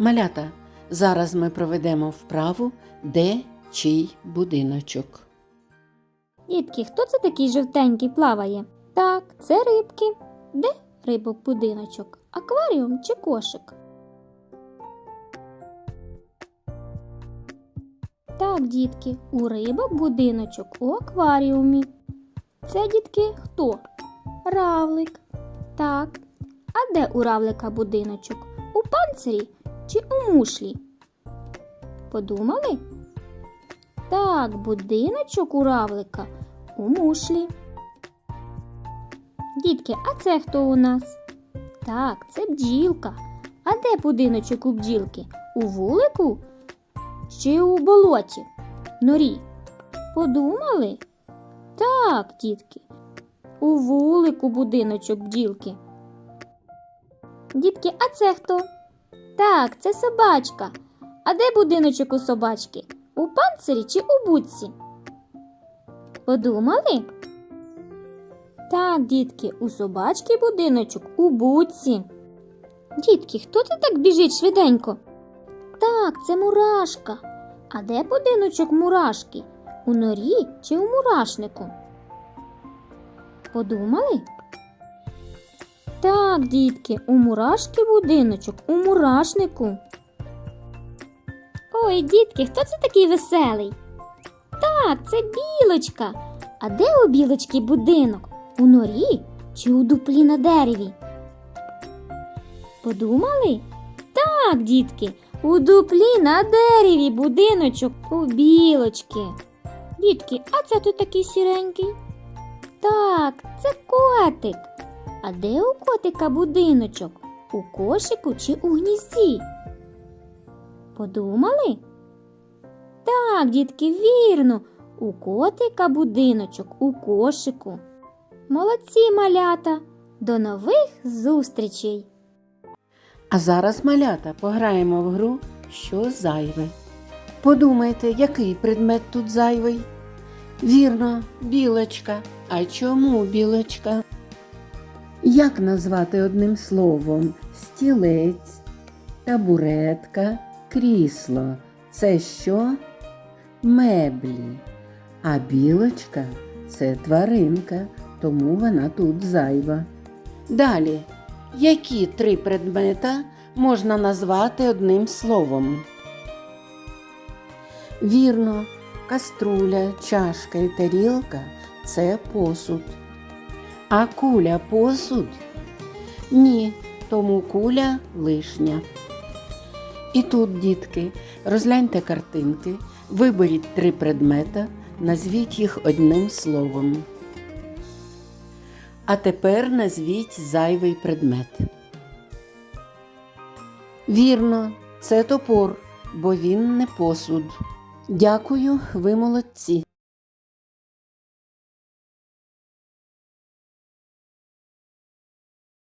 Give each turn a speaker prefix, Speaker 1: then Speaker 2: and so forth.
Speaker 1: Малята, зараз ми проведемо вправу, де чий будиночок.
Speaker 2: Дітки, хто це такий жовтенький плаває? Так, це рибки. Де рибок будиночок? Акваріум чи кошик? Так, дітки, у рибок будиночок у акваріумі. Це дітки хто? Равлик. Так. А де у равлика будиночок? У панцирі чи у мушлі? Подумали? Так, будиночок у равлика у мушлі. Дітки, а це хто у нас? Так, це бджілка. А де будиночок у бджілки? У вулику чи у болоті? Норі? Подумали? Так, дітки. У вулику будиночок бджілки. Дітки, а це хто? Так, це собачка. А де будиночок у собачки? У панцирі чи у будці? Подумали? Так, дітки, у собачки будиночок у будці. Дітки, хто це так біжить швиденько? Так, це мурашка. А де будиночок мурашки? У норі чи у мурашнику? Подумали? Так, дітки, у мурашки будиночок у мурашнику. Ой, дітки, хто це такий веселий? Так, це білочка. А де у білочки будинок? У норі чи у дуплі на дереві? Подумали? Так, дітки, у дуплі на дереві будиночок у білочки. Дітки, а це тут такий сіренький? Так, це котик. А де у котика будиночок? У кошику чи у гнізді? Подумали? Так, дітки, вірно. У котика будиночок у кошику. Молодці малята. До нових зустрічей!
Speaker 1: А зараз, малята, пограємо в гру Що зайве. Подумайте, який предмет тут зайвий? Вірно, білочка. А чому білочка? Як назвати одним словом стілець, табуретка, крісло? Це що? Меблі. А білочка це тваринка, тому вона тут зайва. Далі, які три предмета можна назвати одним словом? Вірно, каструля, чашка і тарілка це посуд. А куля посуд? Ні, тому куля лишня. І тут, дітки, розгляньте картинки, виберіть три предмета, назвіть їх одним словом. А тепер назвіть зайвий предмет. Вірно, це топор, бо він не посуд. Дякую, ви молодці.